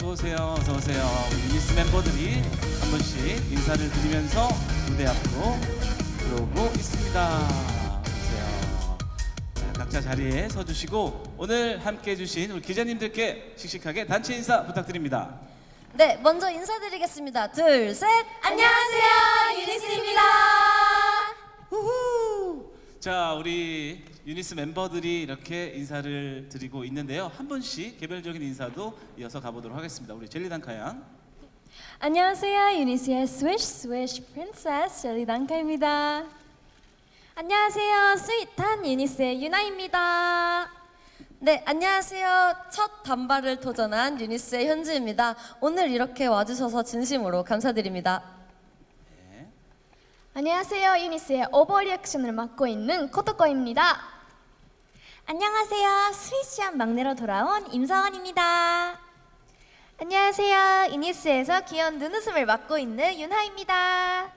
어서 오세요. 어서 오세요. 우리 유니스 멤버들이 한 번씩 인사를 드리면서 무대 앞으로 들어오고 있습니다. 오세요. 자, 각자 자리에 서 주시고 오늘 함께 해 주신 우리 기자님들께 씩씩하게 단체 인사 부탁드립니다. 네, 먼저 인사드리겠습니다. 둘, 셋. 안녕하세요, 유니스입니다. 우후! 자, 우리 유니스 멤버들이 이렇게 인사를 드리고 있는데요. 한 분씩 개별적인 인사도 이어서 가보도록 하겠습니다. 우리 젤리단카 양. 안녕하세요, 유니스의 스위시 스위시 프린세스 젤리 단카입니다. 안녕하세요, 스윗한 유니스의 유나입니다. 네, 안녕하세요. 첫 단발을 도전한 유니스의 현주입니다. 오늘 이렇게 와주셔서 진심으로 감사드립니다. 네. 안녕하세요. 유니스의 오버 리액션을 맡고 있는 코토코입니다. 안녕하세요, 스위시한 막내로 돌아온 임서원입니다. 안녕하세요, 유니스에서 귀여운 눈웃음을 맡고 있는 윤하입니다.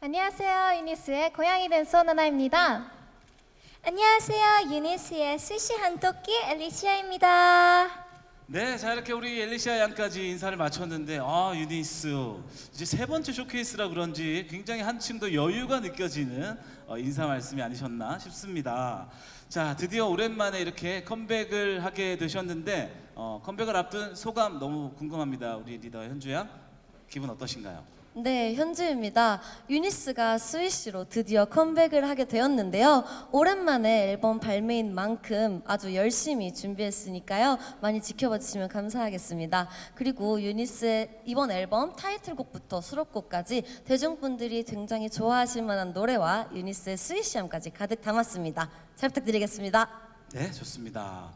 안녕하세요, 유니스의 고양이 댄서 나나입니다. 안녕하세요, 유니스의 스위시한 토끼 엘리시아입니다. 네, 자 이렇게 우리 엘리시아 양까지 인사를 마쳤는데 아 유니스 이제 세 번째 쇼케이스라 그런지 굉장히 한층 더 여유가 느껴지는 어, 인사 말씀이 아니셨나 싶습니다. 자 드디어 오랜만에 이렇게 컴백을 하게 되셨는데 어, 컴백을 앞둔 소감 너무 궁금합니다. 우리 리더 현주 양 기분 어떠신가요? 네, 현주입니다. 유니스가 스위시로 드디어 컴백을 하게 되었는데요. 오랜만에 앨범 발매인 만큼 아주 열심히 준비했으니까요. 많이 지켜봐 주시면 감사하겠습니다. 그리고 유니스의 이번 앨범 타이틀곡부터 수록곡까지 대중분들이 굉장히 좋아하실 만한 노래와 유니스의 스위시함까지 가득 담았습니다. 잘 부탁드리겠습니다. 네, 좋습니다.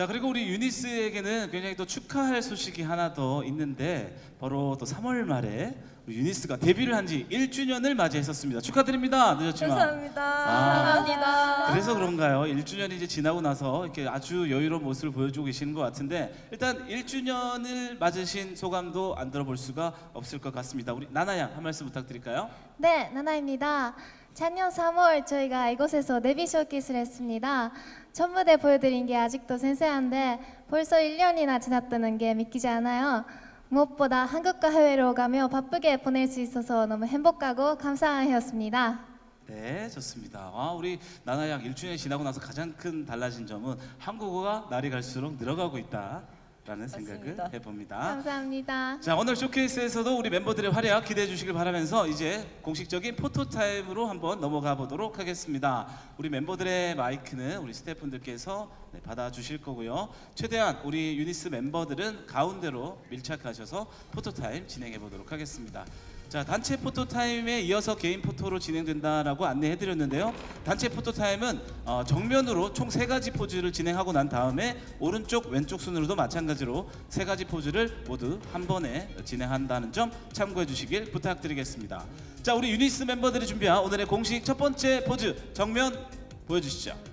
자, 그리고 우리 유니스에게는 굉장히 또 축하할 소식이 하나 더 있는데 바로 또 3월 말에 우리 유니스가 데뷔를 한 지 1주년을 맞이했었습니다. 축하드립니다. 늦었지만. 감사합니다. 아, 감사합니다. 그래서 그런가요? 1주년이 이제 지나고 나서 이렇게 아주 여유로운 모습을 보여주고 계시는 것 같은데 일단 1주년을 맞으신 소감도 안 들어볼 수가 없을 것 같습니다. 우리 나나양 한 말씀 부탁드릴까요? 네, 나나입니다. 작년 3월 저희가 이곳에서 데뷔 쇼케이스를 했습니다. 첫 무대 보여드린 게 아직도 생생한데 벌써 1년이나 지났다는 게 믿기지 않아요. 무엇보다 한국과 해외로 가며 바쁘게 보낼 수 있어서 너무 행복하고 감사한 해였습니다. 네, 좋습니다. 아, 우리 나나양 1주년 지나고 나서 가장 큰 달라진 점은 한국어가 날이 갈수록 늘어가고 있다 라는 생각을 맞습니다. 해봅니다. 감사합니다. 자 오늘 쇼케이스에서도 우리 멤버들의 활약 기대해 주시길 바라면서 이제 공식적인 포토 타임으로 한번 넘어가 보도록 하겠습니다. 우리 멤버들의 마이크는 우리 스태프분들께서 네, 받아 주실 거고요. 최대한 우리 유니스 멤버들은 가운데로 밀착하셔서 포토 타임 진행해 보도록 하겠습니다. 자 단체 포토 타임에 이어서 개인 포토로 진행된다라고 안내해 드렸는데요. 단체 포토 타임은 어, 정면으로 총 세 가지 포즈를 진행하고 난 다음에 오른쪽 왼쪽 순으로도 마찬가지로 세 가지 포즈를 모두 한 번에 진행한다는 점 참고해 주시길 부탁드리겠습니다. 자 우리 유니스 멤버들이 준비한 오늘의 공식 첫 번째 포즈 정면 보여주시죠.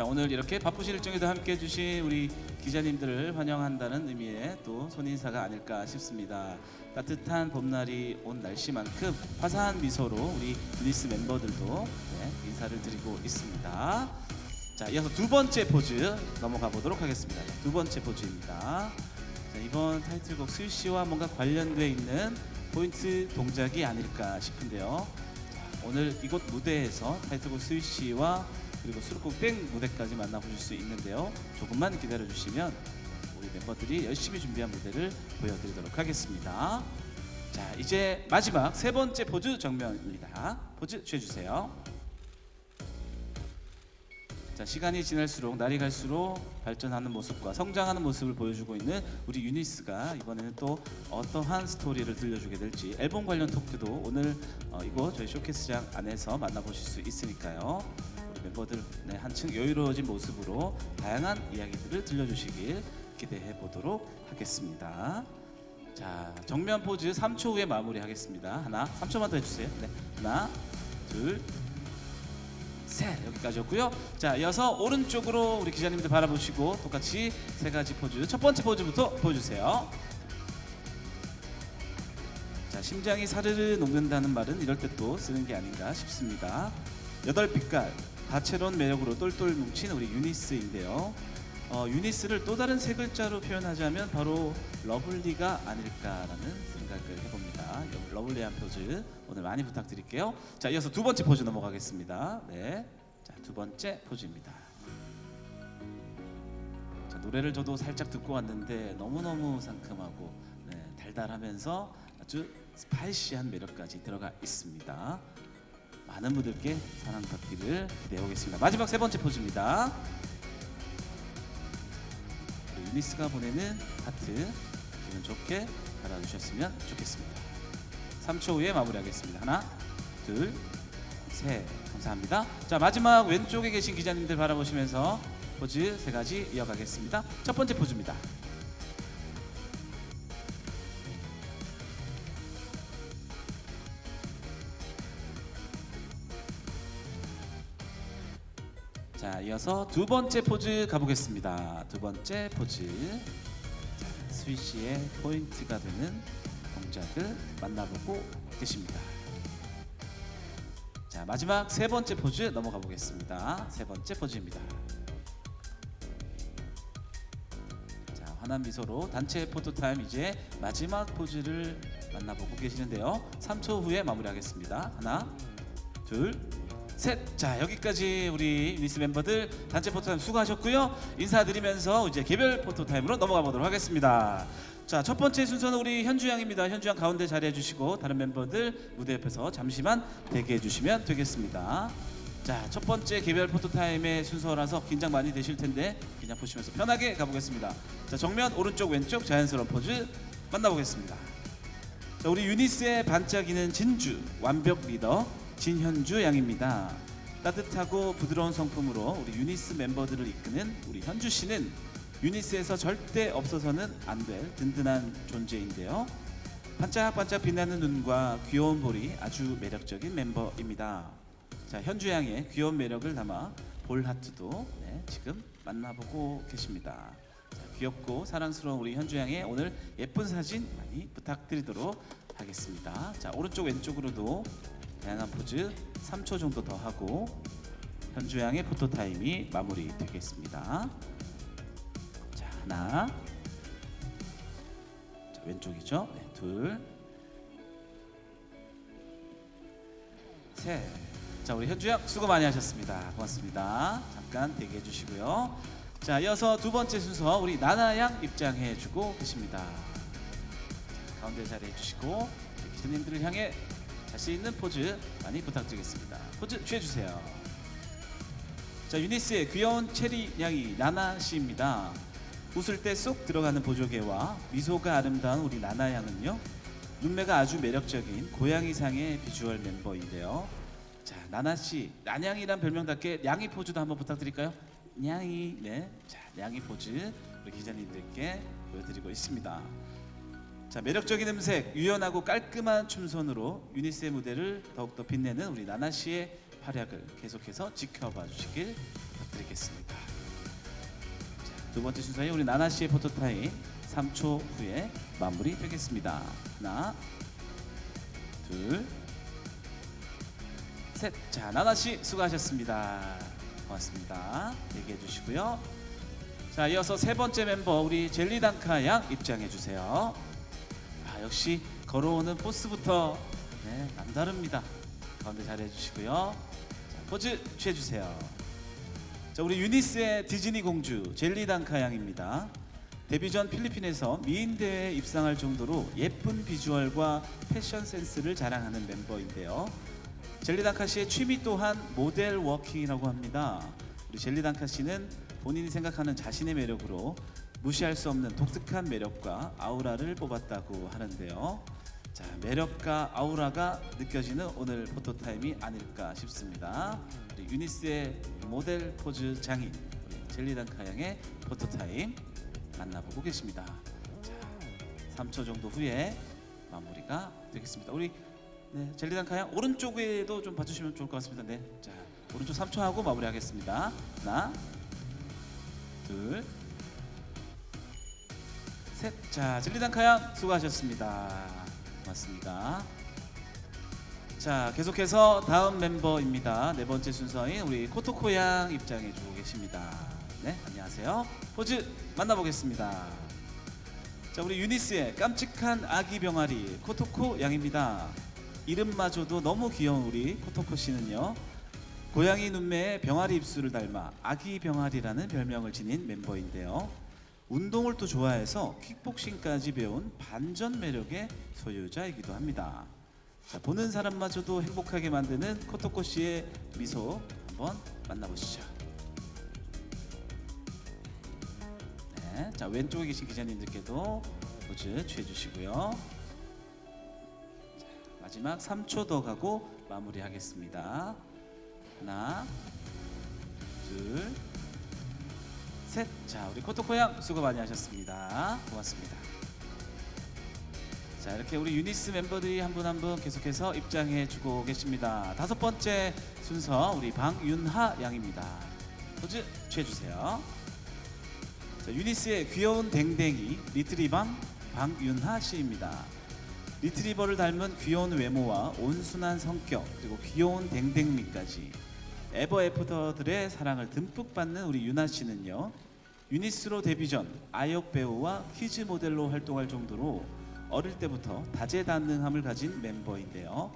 자 오늘 이렇게 바쁘신 일정에도 함께 해주신 우리 기자님들을 환영한다는 의미의 또 손인사가 아닐까 싶습니다. 따뜻한 봄날이 온 날씨만큼 화사한 미소로 우리 유니스 멤버들도 네, 인사를 드리고 있습니다. 자 이어서 두 번째 포즈 넘어가 보도록 하겠습니다. 두 번째 포즈입니다. 자, 이번 타이틀곡 스위시와 뭔가 관련돼 있는 포인트 동작이 아닐까 싶은데요. 자, 오늘 이곳 무대에서 타이틀곡 스위시와 그리고 수록곡 땡 무대까지 만나보실 수 있는데요. 조금만 기다려 주시면 우리 멤버들이 열심히 준비한 무대를 보여드리도록 하겠습니다. 자 이제 마지막 세 번째 포즈 정면입니다. 포즈 취해주세요. 자 시간이 지날수록 날이 갈수록 발전하는 모습과 성장하는 모습을 보여주고 있는 우리 유니스가 이번에는 또 어떠한 스토리를 들려주게 될지 앨범 관련 토크도 오늘 어, 이곳 저희 쇼케이스장 안에서 만나보실 수 있으니까요 멤버들 네, 한층 여유로워진 모습으로 다양한 이야기들을 들려주시길 기대해 보도록 하겠습니다. 자 정면 포즈 3초 후에 마무리하겠습니다. 하나 3초만 더 해주세요. 네 하나 둘 셋 여기까지였고요. 자 이어서 오른쪽으로 우리 기자님들 바라보시고 똑같이 세 가지 포즈 첫 번째 포즈부터 보여주세요. 자 심장이 사르르 녹는다는 말은 이럴 때 또 쓰는 게 아닌가 싶습니다. 여덟 빛깔 다채로운 매력으로 똘똘 뭉친 우리 유니스인데요. 어, 유니스를 또 다른 세 글자로 표현하자면 바로 러블리가 아닐까라는 생각을 해봅니다. 여- 러블리한 포즈 오늘 많이 부탁드릴게요. 자, 이어서 두 번째 포즈 넘어가겠습니다. 네, 자, 두 번째 포즈입니다. 자, 노래를 저도 살짝 듣고 왔는데 너무너무 상큼하고 네, 달달하면서 아주 스파이시한 매력까지 들어가 있습니다. 많은 분들께 사랑받기를 기대해 보겠습니다. 마지막 세 번째 포즈입니다. 유니스가 보내는 하트 기분 좋게 받아주셨으면 좋겠습니다. 3초 후에 마무리하겠습니다. 하나, 둘, 셋. 감사합니다. 자 마지막 왼쪽에 계신 기자님들 바라보시면서 포즈 세 가지 이어가겠습니다. 첫 번째 포즈입니다. 이어서 두 번째 포즈 가보겠습니다. 두 번째 포즈. 자, 스위시의 포인트가 되는 동작을 만나보고 계십니다. 자, 마지막 세 번째 포즈 넘어가 보겠습니다. 세 번째 포즈입니다. 자, 환한 미소로 단체 포토 타임 이제 마지막 포즈를 만나보고 계시는데요. 3초 후에 마무리하겠습니다. 하나, 둘, 셋. 자 여기까지 우리 유니스 멤버들 단체 포토타임 수고하셨고요. 인사드리면서 이제 개별 포토타임으로 넘어가 보도록 하겠습니다. 자 첫 번째 순서는 우리 현주 양입니다. 현주 양 가운데 자리해 주시고 다른 멤버들 무대 옆에서 잠시만 대기해 주시면 되겠습니다. 자 첫 번째 개별 포토타임의 순서라서 긴장 많이 되실 텐데 그냥 보시면서 편하게 가보겠습니다. 자 정면 오른쪽 왼쪽 자연스러운 포즈 만나보겠습니다. 자, 우리 유니스의 반짝이는 진주 완벽 리더 진현주 양입니다. 따뜻하고 부드러운 성품으로 우리 유니스 멤버들을 이끄는 우리 현주 씨는 유니스에서 절대 없어서는 안 될 든든한 존재인데요. 반짝반짝 빛나는 눈과 귀여운 볼이 아주 매력적인 멤버입니다. 자, 현주 양의 귀여운 매력을 담아 볼 하트도 네, 지금 만나보고 계십니다. 자, 귀엽고 사랑스러운 우리 현주 양의 오늘 예쁜 사진 많이 부탁드리도록 하겠습니다. 자, 오른쪽 왼쪽으로도 다양한 포즈 3초 정도 더 하고 현주 양의 포토 타임이 마무리 되겠습니다. 자, 하나. 자, 왼쪽이죠? 네, 둘. 셋. 자, 우리 현주 양 수고 많이 하셨습니다. 고맙습니다. 잠깐 대기해 주시고요. 자, 이어서 두 번째 순서 우리 나나 양 입장해 주고 계십니다. 자, 가운데 자리해 주시고 기자님들을 향해 자신 있는 포즈 많이 부탁드리겠습니다. 포즈 취해 주세요. 자, 유니스의 귀여운 체리 양이 나나 씨입니다. 웃을 때 쏙 들어가는 보조개와 미소가 아름다운 우리 나나 양은요. 눈매가 아주 매력적인 고양이상의 비주얼 멤버인데요. 자, 나나 씨, 난양이란 별명답게 냥이 포즈도 한번 부탁드릴까요? 냥이, 네, 자, 냥이 포즈 우리 기자님들께 보여드리고 있습니다. 자, 매력적인 음색, 유연하고 깔끔한 춤선으로 유니스의 무대를 더욱더 빛내는 우리 나나 씨의 활약을 계속해서 지켜봐 주시길 부탁드리겠습니다. 자, 두 번째 순서에 우리 나나 씨의 포토타임 3초 후에 마무리 되겠습니다. 하나, 둘, 셋. 자, 나나 씨 수고하셨습니다. 고맙습니다. 얘기해 주시고요. 자, 이어서 세 번째 멤버 우리 젤리단카 양 입장해 주세요. 아, 역시 걸어오는 포스부터 네, 남다릅니다. 가운데 자리해 주시고요. 자, 포즈 취해 주세요. 자, 우리 유니스의 디즈니 공주 젤리단카 양입니다. 데뷔 전 필리핀에서 미인 대회에 입상할 정도로 예쁜 비주얼과 패션 센스를 자랑하는 멤버인데요. 젤리단카 씨의 취미 또한 모델 워킹이라고 합니다. 우리 젤리단카 씨는 본인이 생각하는 자신의 매력으로 무시할 수 없는 독특한 매력과 아우라를 뽑았다고 하는데요. 자, 매력과 아우라가 느껴지는 오늘 포토타임이 아닐까 싶습니다. 우리 유니스의 모델 포즈 장인 우리 젤리단카 양의 포토타임 만나보고 계십니다. 자, 3초 정도 후에 마무리가 되겠습니다. 우리 네, 젤리단카 양 오른쪽에도 좀 봐주시면 좋을 것 같습니다. 네, 자 오른쪽 3초 하고 마무리하겠습니다. 하나, 둘, 셋. 자 젤리단 카 양 수고하셨습니다. 고맙습니다. 자 계속해서 다음 멤버입니다. 네 번째 순서인 우리 코토코 양 입장해 주고 계십니다. 네, 안녕하세요. 포즈 만나보겠습니다. 자, 우리 유니스의 깜찍한 아기 병아리 코토코 양입니다. 이름마저도 너무 귀여운 우리 코토코 씨는요. 고양이 눈매에 병아리 입술을 닮아 아기 병아리라는 별명을 지닌 멤버인데요. 운동을 또 좋아해서 킥복싱까지 배운 반전 매력의 소유자이기도 합니다. 자, 보는 사람마저도 행복하게 만드는 코토코 씨의 미소 한번 만나보시죠. 네, 자 왼쪽에 계신 기자님들께도 포즈 취해 주시고요. 자, 마지막 3초 더 가고 마무리하겠습니다. 하나, 둘, 셋. 자, 우리 코토코 양 수고 많이 하셨습니다. 고맙습니다. 자, 이렇게 우리 유니스 멤버들이 한 분 한 분 계속해서 입장해 주고 계십니다. 다섯 번째 순서 우리 방윤하 양입니다. 포즈 취해 주세요. 자, 유니스의 귀여운 댕댕이 리트리방 방윤하 씨입니다. 리트리버를 닮은 귀여운 외모와 온순한 성격 그리고 귀여운 댕댕미까지 에버 애프터들의 사랑을 듬뿍 받는 우리 윤하 씨는요 유니스로 데뷔 전 아역 배우와 퀴즈 모델로 활동할 정도로 어릴 때부터 다재다능함을 가진 멤버인데요.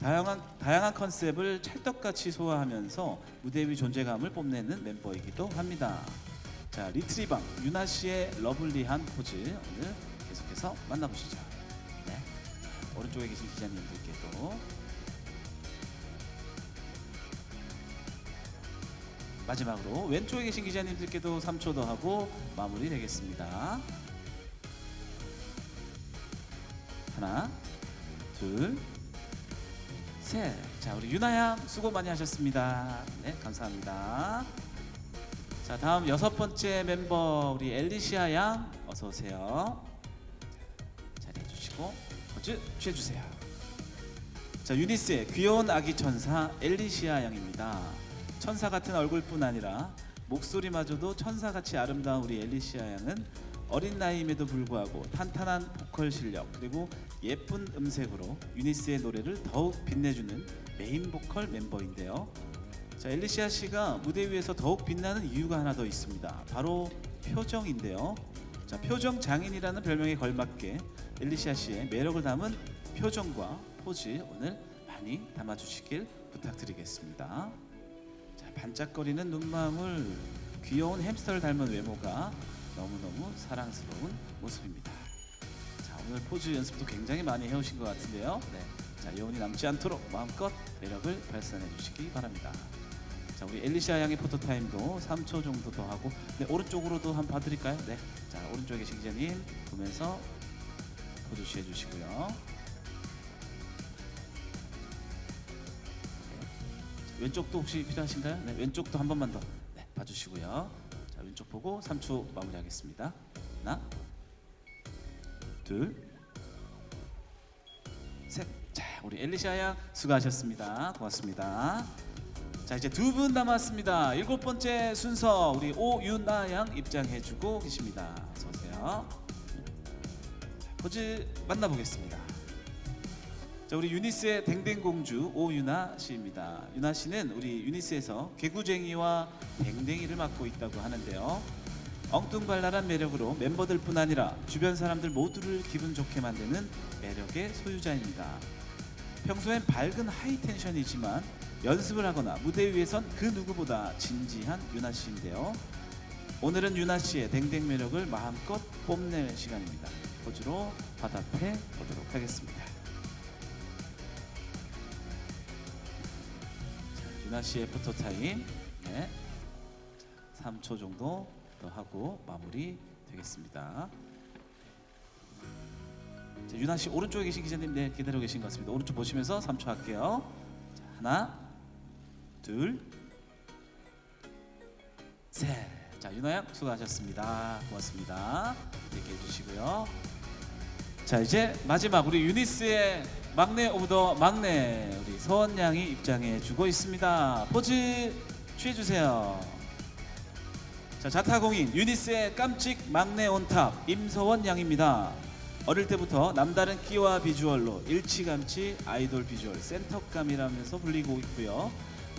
다양한 다양한 컨셉을 찰떡같이 소화하면서 무대 위 존재감을 뽐내는 멤버이기도 합니다. 자 리트리방 윤아 씨의 러블리한 포즈 오늘 계속해서 만나보시죠. 네. 오른쪽에 계신 기자님들께도 마지막으로 왼쪽에 계신 기자님들께도 3초 더 하고 마무리 되겠습니다. 하나, 둘, 셋. 자, 우리 유나양 수고 많이 하셨습니다. 네, 감사합니다. 자, 다음 여섯 번째 멤버 우리 엘리시아 양 어서 오세요. 자리해 주시고 포즈 취해 주세요. 자, 유니스의 귀여운 아기 천사 엘리시아 양입니다. 천사 같은 얼굴뿐 아니라 목소리마저도 천사같이 아름다운 우리 엘리시아 양은 어린 나이임에도 불구하고 탄탄한 보컬 실력 그리고 예쁜 음색으로 유니스의 노래를 더욱 빛내주는 메인 보컬 멤버인데요. 자, 엘리시아 씨가 무대 위에서 더욱 빛나는 이유가 하나 더 있습니다. 바로 표정인데요. 자, 표정 장인이라는 별명에 걸맞게 엘리시아 씨의 매력을 담은 표정과 포즈 오늘 많이 담아 주시길 부탁드리겠습니다. 자, 반짝거리는 눈망울, 귀여운 햄스터를 닮은 외모가 너무너무 사랑스러운 모습입니다. 자, 오늘 포즈 연습도 굉장히 많이 해오신 것 같은데요. 네. 자, 여운이 남지 않도록 마음껏 매력을 발산해 주시기 바랍니다. 자, 우리 엘리시아 양의 포토 타임도 3초 정도 더 하고, 네, 오른쪽으로도 한번 봐드릴까요? 네. 자, 오른쪽에 계신 기자님 보면서 포즈 취해 주시고요. 왼쪽도 혹시 필요하신가요? 네, 왼쪽도 한 번만 더 네, 봐주시고요. 자, 왼쪽 보고 3초 마무리하겠습니다. 하나, 둘, 셋. 자, 우리 엘리시아 양 수고하셨습니다. 고맙습니다. 자, 이제 두 분 남았습니다. 일곱 번째 순서 우리 오윤아 양 입장해주고 계십니다. 어서 오세요. 자, 포즈 만나보겠습니다. 자, 우리 유니스의 댕댕공주 오윤아 씨입니다. 윤아 씨는 우리 유니스에서 개구쟁이와 댕댕이를 맡고 있다고 하는데요. 엉뚱발랄한 매력으로 멤버들뿐 아니라 주변 사람들 모두를 기분 좋게 만드는 매력의 소유자입니다. 평소엔 밝은 하이텐션이지만 연습을 하거나 무대 위에선 그 누구보다 진지한 유나 씨인데요. 오늘은 유나 씨의 댕댕 매력을 마음껏 뽐낼 시간입니다. 포즈로 바답해 보도록 하겠습니다. 유나 씨의 포토 타임. 네. 3초 정도 더 하고 마무리 되겠습니다. 자, 유나 씨 오른쪽에 계신 기자님 네 기다려 계신 것 같습니다. 오른쪽 보시면서 3초 할게요. 자, 하나, 둘, 셋. 자, 유나 양 수고하셨습니다. 고맙습니다. 이렇게 해주시고요. 자, 이제 마지막 우리 유니스의 막내 오브 더 막내 우리 서원 양이 입장해 주고 있습니다. 포즈 취해 주세요. 자, 자타공인 유니스의 깜찍 막내 온탑 임서원 양입니다. 어릴 때부터 남다른 끼와 비주얼로 일치감치 아이돌 비주얼 센터감이라면서 불리고 있고요.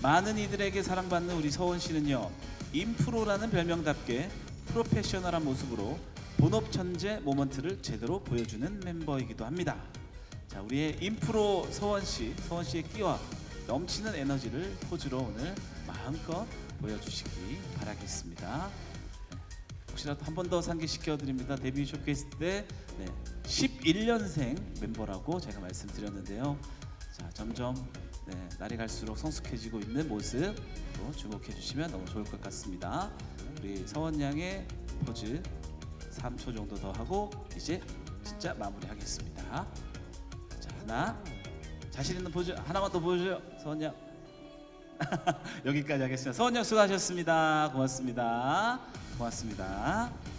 많은 이들에게 사랑받는 우리 서원 씨는요. 인프로라는 별명답게 프로페셔널한 모습으로 본업 천재 모먼트를 제대로 보여주는 멤버이기도 합니다. 자, 우리의 인프로 서원 씨, 서원 씨의 끼와 넘치는 에너지를 포즈로 오늘 마음껏 보여주시기 바라겠습니다. 네, 혹시라도 한 번 더 상기시켜 드립니다. 데뷔 쇼케이스 때 네, 11년생 멤버라고 제가 말씀드렸는데요. 자, 점점 네, 날이 갈수록 성숙해지고 있는 모습 또 주목해 주시면 너무 좋을 것 같습니다. 우리 서원 양의 포즈 3초 정도 더 하고 이제 진짜 마무리하겠습니다. 자, 하나 자신 있는 포즈 하나만 더 보여줘요. 서원 양. 여기까지 하겠습니다. 서원 양 수고하셨습니다. 고맙습니다. 고맙습니다.